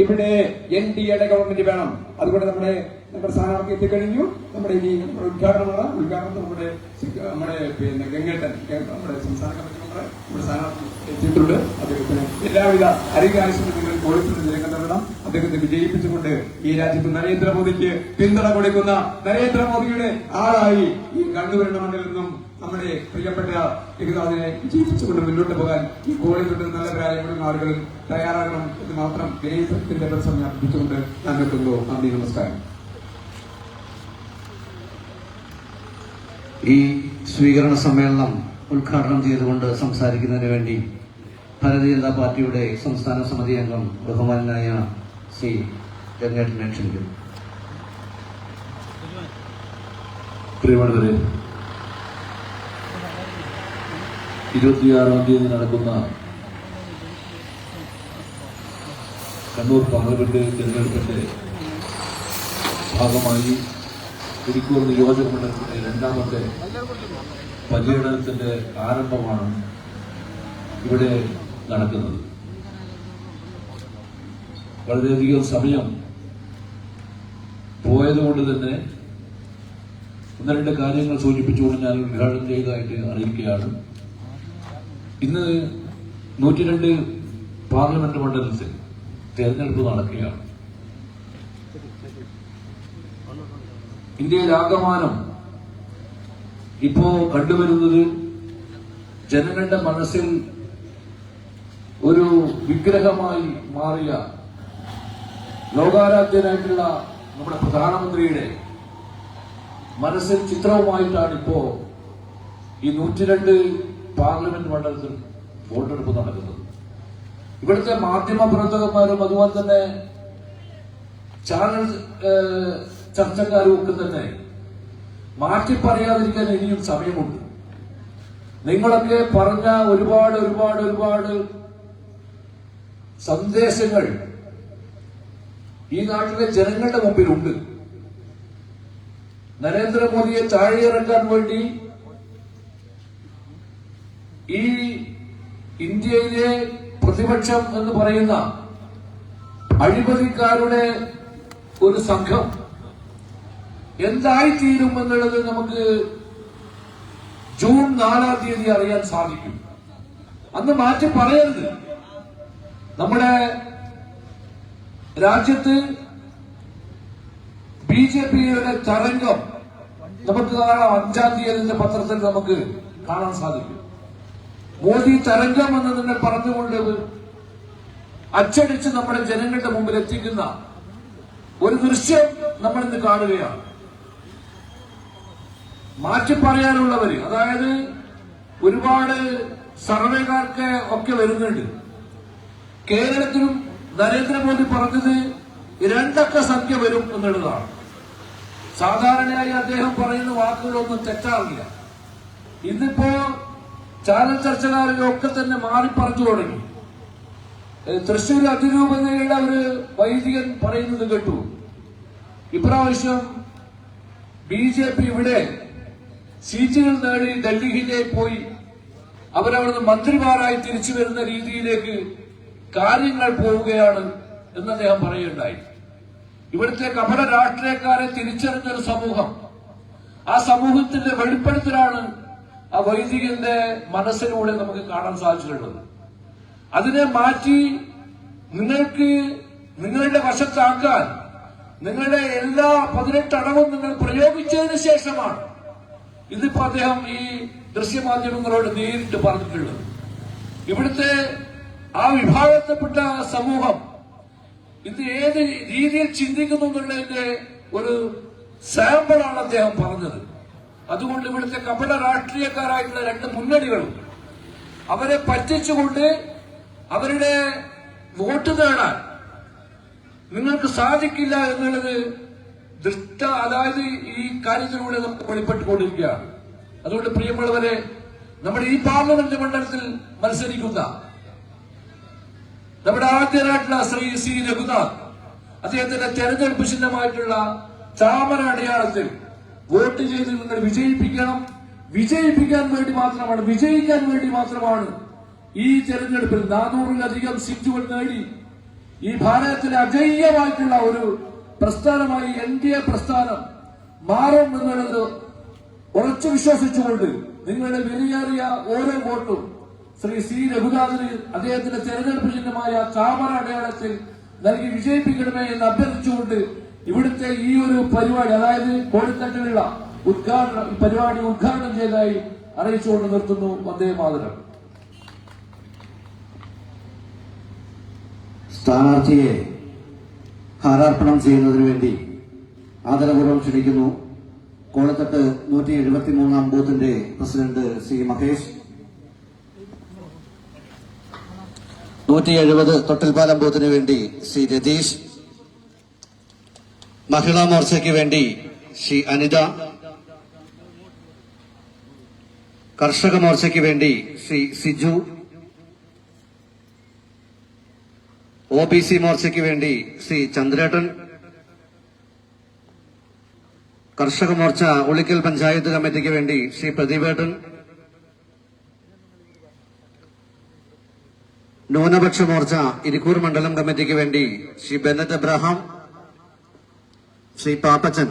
ഇവിടെ N D എയുടെ government വേണം. അതുകൊണ്ട് നമ്മുടെ നമ്മുടെ സ്ഥാനാർത്ഥി എത്തിക്കഴിഞ്ഞു. നമ്മുടെ ഇനി നമ്മുടെ ഉദ്ഘാടനമാണ്. ഉദ്ഘാടനം നമ്മുടെ നമ്മുടെ പിന്നെ ഗംഗേട്ടൻ ഗംഗ- നമ്മുടെ സംസ്ഥാന കമ്മിറ്റി നമ്മുടെ സ്ഥാനാർത്ഥി എത്തിയിട്ടുണ്ട്. അദ്ദേഹത്തിന് എല്ലാവിധ അരികാശങ്ങൾ കോഴിക്കോട് ജനങ്ങൾ നൽകണം. അദ്ദേഹത്തെ വിജയിപ്പിച്ചുകൊണ്ട് ഈ രാജ്യത്ത് നരേന്ദ്രമോദിക്ക് പിന്തുണ കൊടുക്കുന്ന നരേന്ദ്രമോദിയുടെ ആളായി ഈ കണ്ണൂരിന്റെ മണ്ണിൽ നിന്നും നമ്മുടെ പ്രിയപ്പെട്ട ഏകനാഥിനെ വിജയിപ്പിച്ചുകൊണ്ട് മുന്നോട്ട് പോകാൻ ഈ കോളിൽ നല്ല ആളുകളും ആളുകൾ തയ്യാറാകണം എന്ന് മാത്രം വിനയത്തിന്റെ പ്രസംഗം അർപ്പിച്ചുകൊണ്ട് ഞാൻ നിർത്തുന്നു. നന്ദി നമസ്കാരം. ഈ സ്വീകരണ സമ്മേളനം ഉദ്ഘാടനം ചെയ്തുകൊണ്ട് സംസാരിക്കുന്നതിന് വേണ്ടി ഭാരതീയ ജനതാ പാർട്ടിയുടെ സംസ്ഥാന സമിതി അംഗം ബഹുമാനായ ശ്രീ രംഗേട്ടനെ ക്ഷണിക്കുന്നു. ഇരുപത്തിയാറാം തീയതി നടക്കുന്ന കണ്ണൂർ പാർലമെന്റ് തിരഞ്ഞെടുപ്പിന്റെ ഭാഗമായി ഇരിക്കൂർ നിയോജക രണ്ടാമത്തെ പര്യടനത്തിന്റെ ആരംഭമാണ് ഇവിടെ നടക്കുന്നത്. വളരെയധികം സമയം പോയതുകൊണ്ട് തന്നെ ഒന്ന് രണ്ട് കാര്യങ്ങൾ സൂചിപ്പിച്ചുകൊണ്ട് ഞാൻ ഉദ്ഘാടനം ചെയ്തതായിട്ട് അറിയിക്കുകയാണ്. ഇന്ന് നൂറ്റിരണ്ട് പാർലമെന്റ് മണ്ഡലത്തിൽ തെരഞ്ഞെടുപ്പ് നടക്കുകയാണ്. ഇന്ത്യയിലാകമാനം ഇപ്പോ കണ്ടുവരുന്നത് ജനങ്ങളുടെ മനസ്സിൽ ഒരു വിഗ്രഹമായി മാറിയ ലോകാരാധ്യനായിട്ടുള്ള നമ്മുടെ പ്രധാനമന്ത്രിയുടെ മനസ്സിൽ ചിത്രവുമായിട്ടാണ് ഇപ്പോ ഈ നൂറ്റിരണ്ട് പാർലമെന്റ് മണ്ഡലത്തിൽ വോട്ടെടുപ്പ് നടക്കുന്നത്. ഇവിടുത്തെ മാധ്യമ പ്രവർത്തകന്മാരും അതുപോലെ തന്നെ ചാനൽ ചർച്ചക്കാരും ഒക്കെ തന്നെ മാറ്റി പറയാതിരിക്കാൻ ഇനിയും സമയമുണ്ട്. നിങ്ങളൊക്കെ പറഞ്ഞ ഒരുപാട് ഒരുപാട് ഒരുപാട് സന്ദേശങ്ങൾ ഈ നാട്ടിലെ ജനങ്ങളുടെ മുമ്പിലുണ്ട്. നരേന്ദ്രമോദിയെ താഴെയിറക്കാൻ വേണ്ടി ഈ ഇന്ത്യയിലെ പ്രതിപക്ഷം എന്ന് പറയുന്ന അഴിമതിക്കാരുടെ ഒരു സംഘം എന്തായിത്തീരും എന്നുള്ളത് നമുക്ക് ജൂൺ നാലാം തീയതി അറിയാൻ സാധിക്കും. അന്ന് മാറ്റി പറയരുത്. നമ്മുടെ രാജ്യത്ത് ബി ജെ പിയുടെ തരംഗം നമുക്ക് കാണാം. അഞ്ചാം തീയതി പത്രത്തിൽ നമുക്ക് കാണാൻ സാധിക്കും. മോദി തരംഗം എന്ന് നിങ്ങൾ പറഞ്ഞുകൊണ്ട് അച്ചടിച്ച് നമ്മുടെ ജനങ്ങളുടെ മുമ്പിൽ എത്തിക്കുന്ന ഒരു ദൃശ്യം നമ്മൾ ഇന്ന് കാണുകയാണ്. മാറ്റി പറയാനുള്ളവര് അതായത് ഒരുപാട് സർവേകാർക്ക് ഒക്കെ വരുന്നുണ്ട്. കേരളത്തിലും നരേന്ദ്രമോദി പറഞ്ഞത് രണ്ടക്ക സംഖ്യ വരും എന്നുള്ളതാണ്. സാധാരണയായി അദ്ദേഹം പറയുന്ന വാക്കുകളൊന്നും തെറ്റാറില്ല. ഇന്നിപ്പോ ചാനൽ ചർച്ചകാരിലൊക്കെ തന്നെ മാറി പറഞ്ഞു തുടങ്ങി. തൃശൂർ അതിരൂപതയുടെ ഒരു വൈദികൻ പറയുന്നത് കേട്ടു. ഇപ്രാവശ്യം ബി ജെ പി ഇവിടെ സീറ്റുകൾ നേടി ഡൽഹിയിലേക്ക് പോയി. അവരവിടുന്ന് മന്ത്രിമാരായി തിരിച്ചു വരുന്ന രീതിയിലേക്ക് കാര്യങ്ങൾ പോവുകയാണ് എന്ന് അദ്ദേഹം പറയുകയുണ്ടായി. ഇവിടുത്തെ കപട രാഷ്ട്രീയക്കാരെ തിരിച്ചറിഞ്ഞൊരു സമൂഹം. ആ സമൂഹത്തിന്റെ വെളിപ്പെടുത്തലാണ് ആ വൈദികന്റെ മനസ്സിലൂടെ നമുക്ക് കാണാൻ സാധിച്ചിട്ടുള്ളത്. അതിനെ മാറ്റി നിങ്ങൾക്ക് നിങ്ങളുടെ വശത്താക്കാൻ നിങ്ങളുടെ എല്ലാ പതിനെട്ടടവും നിങ്ങൾ പ്രയോഗിച്ചതിന് ശേഷമാണ് ഇതിപ്പോ അദ്ദേഹം ഈ ദൃശ്യമാധ്യമങ്ങളോട് നേരിട്ട് പറഞ്ഞിട്ടുള്ളത്. ഇവിടുത്തെ ആ വിഭാഗത്തിൽപ്പെട്ട സമൂഹം ഇത് ഏത് രീതിയിൽ ചിന്തിക്കുന്നു എന്നുള്ളതിന്റെ ഒരു സാമ്പിളാണ് അദ്ദേഹം പറഞ്ഞത്. അതുകൊണ്ട് ഇവിടുത്തെ കപട രാഷ്ട്രീയക്കാരായിട്ടുള്ള രണ്ട് മുന്നണികളും അവരെ പറ്റിച്ചുകൊണ്ട് അവരുടെ വോട്ട് നേടാൻ നിങ്ങൾക്ക് സാധിക്കില്ല എന്നുള്ളത് ദൃഷ്ട അതായത് ഈ കാര്യത്തിലൂടെ നമുക്ക് വെളിപ്പെട്ടുകൊണ്ടിരിക്കുകയാണ്. അതുകൊണ്ട് പ്രിയമുള്ളവരെ നമ്മുടെ ഈ പാർലമെന്റ് മണ്ഡലത്തിൽ മത്സരിക്കുന്ന നമ്മുടെ ആദ്യനായിട്ടുള്ള ശ്രീ സി രഘുനാഥ് അദ്ദേഹത്തിന്റെ തെരഞ്ഞെടുപ്പ് ചിഹ്നമായിട്ടുള്ള താമര അടയാളത്തിൽ വോട്ട് ചെയ്ത് നിങ്ങൾ വിജയിപ്പിക്കണം. വിജയിപ്പിക്കാൻ വേണ്ടി മാത്രമാണ് വിജയിക്കാൻ വേണ്ടി മാത്രമാണ് ഈ തെരഞ്ഞെടുപ്പിൽ നാനൂറിലധികം സീറ്റുകൾ നേടി ഈ ഭാരതത്തിലെ അജയ്യമായിട്ടുള്ള ഒരു പ്രസ്ഥാനമായി എൻ ഡി എ പ്രസ്ഥാനം മാറും എന്നുള്ളത് ഉറച്ചു വിശ്വസിച്ചുകൊണ്ട് നിങ്ങളുടെ വിലയേറിയ ഓരോ വോട്ടും ശ്രീ സി രഘുനാഥന് അദ്ദേഹത്തിന്റെ തെരഞ്ഞെടുപ്പ് ചിഹ്നമായ താമര അടയാളത്തിൽ നൽകി വിജയിപ്പിക്കണമേ എന്ന് അഭ്യർത്ഥിച്ചുകൊണ്ട് ഇവിടുത്തെ ഈ ഒരു പരിപാടി അതായത് കോഴിത്തട്ടിലുള്ള ഉദ്ഘാടനം പരിപാടി ഉദ്ഘാടനം ചെയ്തതായി അറിയിച്ചുകൊണ്ട് നിർത്തുന്നു വന്ദേ മാതരം. സ്ഥാനാർത്ഥിയെ ഹാരാർപ്പണം ചെയ്യുന്നതിനു വേണ്ടി ആദരപൂർവം ക്ഷണിക്കുന്നു. കോളത്തട്ട് നൂറ്റി എഴുപത്തി മൂന്നാം ബൂത്തിന്റെ പ്രസിഡന്റ് സി മഹേഷ്. നൂറ്റി എഴുപത് തൊട്ടിൽപ്പാലം ബൂത്തിനു വേണ്ടി സി രതീഷ്. മഹിളാ മോർച്ചയ്ക്ക് വേണ്ടി സി അനിത. കർഷക മോർച്ചയ്ക്ക് വേണ്ടി C Siju. O B C മോർച്ചയ്ക്ക് വേണ്ടി ശ്രീ ചന്ദ്രേട്ടൻ കർഷക മോർച്ച ഉളിക്കൽ പഞ്ചായത്ത് കമ്മിറ്റിക്ക് വേണ്ടി ശ്രീ പ്രദീപേട്ടൻ ന്യൂനപക്ഷ മോർച്ച ഇരിക്കൂർ മണ്ഡലം കമ്മിറ്റിക്ക് വേണ്ടി ശ്രീ ബെന്നത്ത് അബ്രഹാം ശ്രീ പാപ്പച്ചൻ.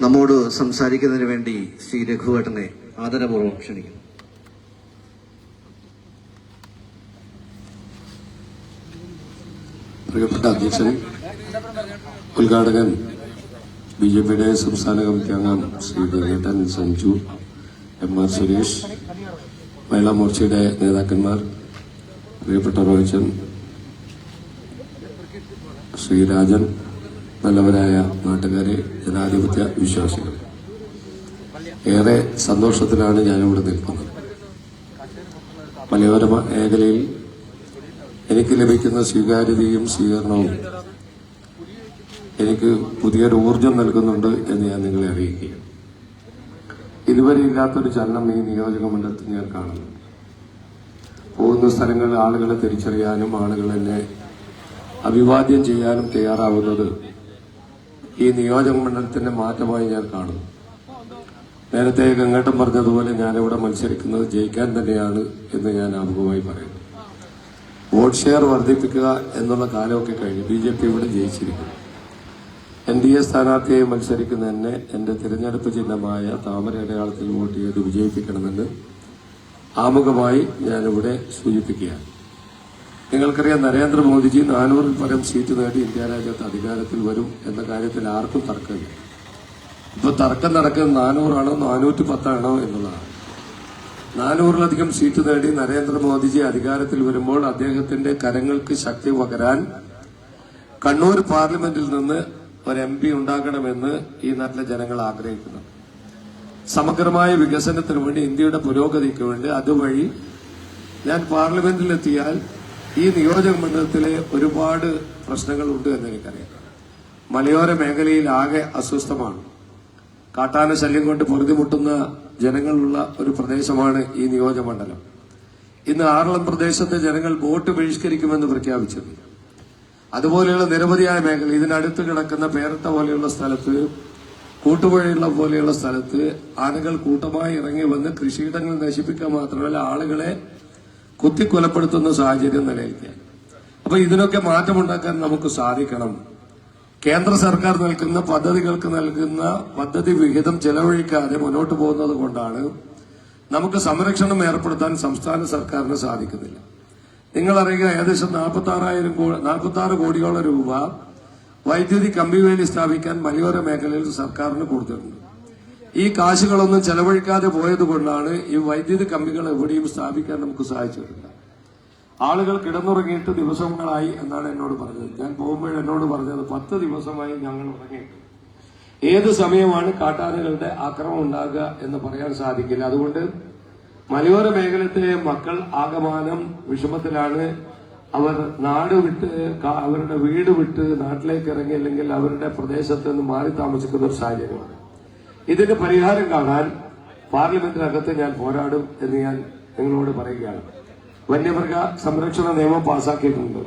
നമ്മോട് സംസാരിക്കുന്നതിന് വേണ്ടി ശ്രീ രഘുവേട്ടനെ ആദരപൂർവം ക്ഷണിക്കുന്നു. പ്രിയപ്പെട്ട അധ്യക്ഷൻ ഉദ്ഘാടകൻ ബി ജെ പിയുടെ സംസ്ഥാന കമ്മിറ്റി അംഗം ശ്രീ ഗണേട്ടൻ സഞ്ജു എം ആർ സുരേഷ് മഹിളാ മോർച്ചയുടെ നേതാക്കന്മാർ പ്രിയപ്പെട്ട റോഹിച്ചൻ ശ്രീരാജൻ നല്ലവരായ നാട്ടുകാരെ ജനാധിപത്യ വിശ്വാസികൾ. ഏറെ സന്തോഷത്തിലാണ് ഞാനിവിടെ നിൽക്കുന്നത്. മലയോര മേഖലയിൽ എനിക്ക് ലഭിക്കുന്ന സ്വീകാര്യതയും സ്വീകരണവും എനിക്ക് പുതിയൊരു ഊർജം നൽകുന്നുണ്ട് എന്ന് ഞാൻ നിങ്ങളെ അറിയിക്കുക ഇതുവരെ ഇല്ലാത്തൊരു ചലനം ഈ നിയോജക മണ്ഡലത്തിൽ ഞാൻ കാണുന്നു പോകുന്ന സ്ഥലങ്ങളിൽ ആളുകളെ തിരിച്ചറിയാനും ആളുകൾ എന്നെ അഭിവാദ്യം ചെയ്യാനും തയ്യാറാവുന്നത് ഈ നിയോജക മണ്ഡലത്തിന്റെ മാറ്റമായി ഞാൻ കാണുന്നു. നേരത്തെ ഗംഗേട്ടൻ പറഞ്ഞതുപോലെ ഞാനിവിടെ മത്സരിക്കുന്നത് ജയിക്കാൻ തന്നെയാണ് എന്ന് ഞാൻ ആമുഖമായി പറയുന്നു. വോട്ട് ഷെയർ വർദ്ധിപ്പിക്കുക എന്നുള്ള കാലമൊക്കെ കഴിഞ്ഞു ബി ജെ പി ഇവിടെ ജയിച്ചിരിക്കുന്നു. എൻ ഡി എ സ്ഥാനാർത്ഥിയായി മത്സരിക്കുന്ന എന്നെ എന്റെ തിരഞ്ഞെടുപ്പ് ചിഹ്നമായ താമര അടയാളത്തിൽ വോട്ട് ചെയ്ത് വിജയിപ്പിക്കണമെന്ന് ആമുഖമായി ഞാനിവിടെ സൂചിപ്പിക്കുകയാണ്. നിങ്ങൾക്കറിയാം നരേന്ദ്രമോദിജി നാനൂറിൽ പരം സീറ്റ് നേടി ഇന്ത്യ രാജ്യത്ത് അധികാരത്തിൽ വരും എന്ന കാര്യത്തിൽ ആർക്കും തർക്കമില്ല. ഇപ്പൊ തർക്കം നടക്കുന്നത് നാനൂറാണോ നാനൂറ്റി പത്താണോ എന്നുള്ളതാണ്. നാനൂറിലധികം സീറ്റ് നേടി നരേന്ദ്രമോദിജി അധികാരത്തിൽ വരുമ്പോൾ അദ്ദേഹത്തിന്റെ കരങ്ങൾക്ക് ശക്തി പകരാൻ കണ്ണൂർ പാർലമെന്റിൽ നിന്ന് ഒരു എം പി ഉണ്ടാകണമെന്ന് ഈ നാട്ടിലെ ജനങ്ങൾ ആഗ്രഹിക്കുന്നു. സമഗ്രമായ വികസനത്തിന് വേണ്ടി ഇന്ത്യയുടെ പുരോഗതിക്ക് വേണ്ടി അതുവഴി ഞാൻ പാർലമെന്റിലെത്തിയാൽ ഈ നിയോജക മണ്ഡലത്തിലെ ഒരുപാട് പ്രശ്നങ്ങളുണ്ട് എന്ന് എനിക്കറിയാം. മലയോര മേഖലയിൽ ആകെ അസ്വസ്ഥമാണ്. കാട്ടാന ശല്യം കൊണ്ട് പൊറുതിമുട്ടുന്ന ജനങ്ങളുള്ള ഒരു പ്രദേശമാണ് ഈ നിയോജകമണ്ഡലം ഇന്ന് ആറളം പ്രദേശത്തെ ജനങ്ങൾ വോട്ട് ബഹിഷ്കരിക്കുമെന്ന് പ്രഖ്യാപിച്ചിരുന്നു. അതുപോലെയുള്ള നിരവധിയായ മേഖല ഇതിനടുത്ത് കിടക്കുന്ന പേരട്ട പോലെയുള്ള സ്ഥലത്ത് കൂട്ടുപുഴയുള്ള പോലെയുള്ള സ്ഥലത്ത് ആനകൾ കൂട്ടമായി ഇറങ്ങി വന്ന് കൃഷിയിടങ്ങൾ നശിപ്പിക്കുക മാത്രമല്ല ആളുകളെ കുത്തിക്കൊലപ്പെടുത്തുന്ന സാഹചര്യം നിലനിൽക്കുക. അപ്പൊ ഇതിനൊക്കെ മാറ്റമുണ്ടാക്കാൻ നമുക്ക് സാധിക്കണം. കേന്ദ്ര സർക്കാർ നൽകുന്ന പദ്ധതികൾക്ക് നൽകുന്ന പദ്ധതി വിഹിതം ചെലവഴിക്കാതെ മുന്നോട്ട് പോകുന്നത് കൊണ്ടാണ് നമുക്ക് സംരക്ഷണം ഏർപ്പെടുത്താൻ സംസ്ഥാന സർക്കാരിന് സാധിക്കുന്നില്ല. നിങ്ങൾ അറിയുക ഏകദേശം നാൽപ്പത്തി ആറായിരം നാൽപ്പത്തി ആറ് കോടിയോളം രൂപ വൈദ്യുതി കമ്പിവേലി സ്ഥാപിക്കാൻ മലയോര മേഖലയിൽ സർക്കാരിന് കൊടുത്തിട്ടുണ്ട്. ഈ കാശുകളൊന്നും ചെലവഴിക്കാതെ പോയത് കൊണ്ടാണ് ഈ വൈദ്യുതി കമ്പികൾ എവിടെയും സ്ഥാപിക്കാൻ നമുക്ക് സാധിച്ചിട്ടില്ല. ആളുകൾ കിടന്നുറങ്ങിയിട്ട് ദിവസങ്ങളായി എന്നാണ് എന്നോട് പറഞ്ഞത്. ഞാൻ പോകുമ്പോൾ എന്നോട് പറഞ്ഞത് പത്ത് ദിവസമായി ഞങ്ങൾ ഉറങ്ങിയിട്ട് ഏത് സമയമാണ് കാട്ടാനകളുടെ ആക്രമം ഉണ്ടാകുക എന്ന് പറയാൻ സാധിക്കില്ല. അതുകൊണ്ട് മലയോര മേഖലത്തെ മക്കൾ ആകമാനം വിഷമത്തിലാണ്. അവർ നാട് വിട്ട് അവരുടെ വീട് വിട്ട് നാട്ടിലേക്ക് ഇറങ്ങി അല്ലെങ്കിൽ അവരുടെ പ്രദേശത്ത് നിന്ന് മാറി താമസിക്കുന്ന ഒരു സാഹചര്യമാണ്. ഇതിന് പരിഹാരം കാണാൻ പാർലമെന്റിനകത്ത് ഞാൻ പോരാടും എന്ന് ഞാൻ നിങ്ങളോട് പറയുകയാണ്. വന്യമൃഗ സംരക്ഷണ നിയമം പാസാക്കിയിട്ടുണ്ട്.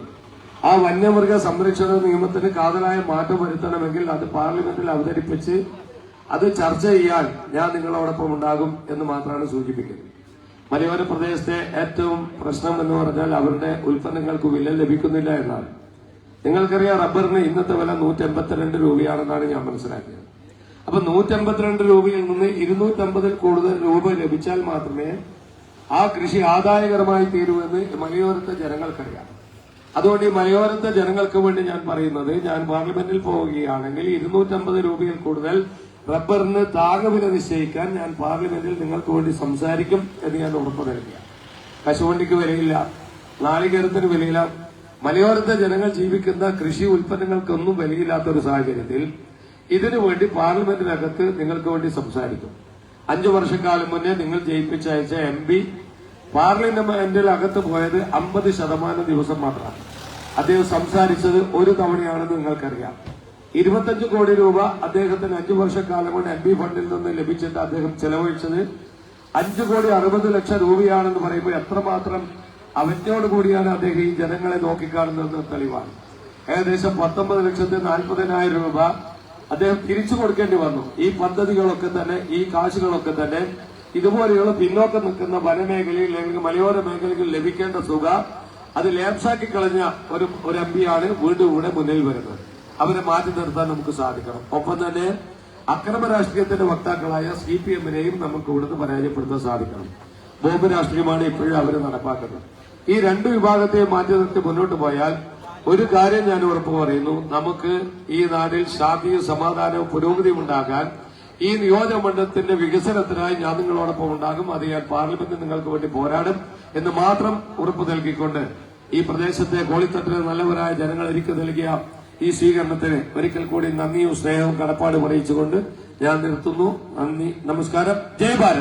ആ വന്യമൃഗ സംരക്ഷണ നിയമത്തിന് കാതലായ മാറ്റം വരുത്തണമെങ്കിൽ അത് പാർലമെന്റിൽ അവതരിപ്പിച്ച് അത് ചർച്ച ചെയ്യാൻ ഞാൻ നിങ്ങളോടൊപ്പം ഉണ്ടാകും എന്ന് മാത്രമാണ് സൂചിപ്പിക്കുന്നത്. മലയോര പ്രദേശത്തെ ഏറ്റവും പ്രശ്നം എന്ന് പറഞ്ഞാൽ അവരുടെ ഉൽപ്പന്നങ്ങൾക്ക് വില ലഭിക്കുന്നില്ല എന്നാണ്. നിങ്ങൾക്കറിയാം റബ്ബറിന് ഇന്നത്തെ വില നൂറ്റി എൺപത്തിരണ്ട് രൂപയാണെന്നാണ് ഞാൻ മനസ്സിലാക്കിയത്. അപ്പൊ നൂറ്റി എൺപത്തിരണ്ട് രൂപയിൽ നിന്ന് ഇരുന്നൂറ്റമ്പതിൽ കൂടുതൽ രൂപ ലഭിച്ചാൽ മാത്രമേ ആ കൃഷി ആദായകരമായി തീരുമെന്ന് മലയോരത്തെ ജനങ്ങൾക്കറിയാം. അതുകൊണ്ട് ഈ മലയോരത്തെ ജനങ്ങൾക്ക് വേണ്ടി ഞാൻ പറയുന്നത് ഞാൻ പാർലമെന്റിൽ പോവുകയാണെങ്കിൽ ഇരുന്നൂറ്റമ്പത് രൂപയിൽ കൂടുതൽ റബ്ബറിന് താങ്ങുവില നിശ്ചയിക്കാൻ ഞാൻ പാർലമെന്റിൽ നിങ്ങൾക്ക് വേണ്ടി സംസാരിക്കും എന്ന് ഞാൻ ഉറപ്പ് നൽകിയ കശുവണ്ടിക്ക് വിലയില്ല നാളികേരത്തിന് വിലയില്ല. മലയോരത്തെ ജനങ്ങൾ ജീവിക്കുന്ന കൃഷി ഉൽപ്പന്നങ്ങൾക്കൊന്നും വിലയില്ലാത്ത ഒരു സാഹചര്യത്തിൽ ഇതിനു വേണ്ടി പാർലമെന്റിനകത്ത് നിങ്ങൾക്ക് വേണ്ടി സംസാരിക്കും. അഞ്ചു വർഷക്കാലം മുന്നേ നിങ്ങൾ ജയിപ്പിച്ചയച്ച എം പി പാർലമെന്റിൽ അകത്ത് പോയത് അമ്പത് ശതമാനം ദിവസം മാത്രമാണ്. അദ്ദേഹം സംസാരിച്ചത് ഒരു തവണയാണെന്ന് നിങ്ങൾക്കറിയാം. ഇരുപത്തഞ്ച് കോടി രൂപ അദ്ദേഹത്തിന് അഞ്ചു വർഷക്കാലം കൊണ്ട് എം പി ഫണ്ടിൽ നിന്ന് ലഭിച്ചിട്ട് അദ്ദേഹം ചെലവഴിച്ചത് അഞ്ചു കോടി അറുപത് ലക്ഷം രൂപയാണെന്ന് പറയുമ്പോൾ എത്രമാത്രം അവറ്റോട് കൂടിയാണ് അദ്ദേഹം ഈ ജനങ്ങളെ നോക്കിക്കാണുന്നത് തെളിവാണ്. ഏകദേശം പത്തൊമ്പത് ലക്ഷത്തി നാൽപ്പതിനായിരം രൂപ അദ്ദേഹം തിരിച്ചു കൊടുക്കേണ്ടി വന്നു. ഈ പദ്ധതികളൊക്കെ തന്നെ ഈ കാശുകളൊക്കെ തന്നെ ഇതുപോലെയുള്ള പിന്നോക്കം നിൽക്കുന്ന വനമേഖലയിൽ അല്ലെങ്കിൽ മലയോര മേഖലയിൽ ലഭിക്കേണ്ട തുക അത് ലേപ്സാക്കി കളഞ്ഞ ഒരു ഒരു എം പിയാണ് വീണ്ടും ഇവിടെ മുന്നിൽ വരുന്നത്. അവരെ മാറ്റി നിർത്താൻ നമുക്ക് സാധിക്കണം. ഒപ്പം തന്നെ അക്രമ രാഷ്ട്രീയത്തിന്റെ വക്താക്കളായ സി പി എമ്മിനെയും നമുക്ക് ഇവിടുന്ന് പരാജയപ്പെടുത്താൻ സാധിക്കണം. ബോംബ് രാഷ്ട്രീയമാണ് ഇപ്പോഴും അവർ നടപ്പാക്കുന്നത്. ഈ രണ്ട് വിഭാഗത്തെയും മാറ്റി നിർത്തി മുന്നോട്ട് പോയാൽ ഒരു കാര്യം ഞാൻ ഉറപ്പ് പറയുന്നു. നമുക്ക് ഈ നാടിൽ ശാന്തിയും സമാധാനവും പുരോഗതിയും ഉണ്ടാകാൻ ഈ നിയോജകമണ്ഡലത്തിന്റെ വികസനത്തിനായി ഞാൻ നിങ്ങളോടൊപ്പം ഉണ്ടാകും. അത് ഞാൻ പാർലമെന്റിൽ നിങ്ങൾക്ക് വേണ്ടി പോരാടും എന്ന് മാത്രം ഉറപ്പ് നൽകിക്കൊണ്ട് ഈ പ്രദേശത്തെ കോളിത്തട്ടിലെ നല്ലവരായ ജനങ്ങൾ എനിക്ക് നൽകിയ ഈ സ്വീകരണത്തിന് ഒരിക്കൽ കൂടി നന്ദിയും സ്നേഹവും കടപ്പാടും അറിയിച്ചുകൊണ്ട് ഞാൻ നിർത്തുന്നു. നന്ദി നമസ്കാരം. ജയ് ഭാരത്.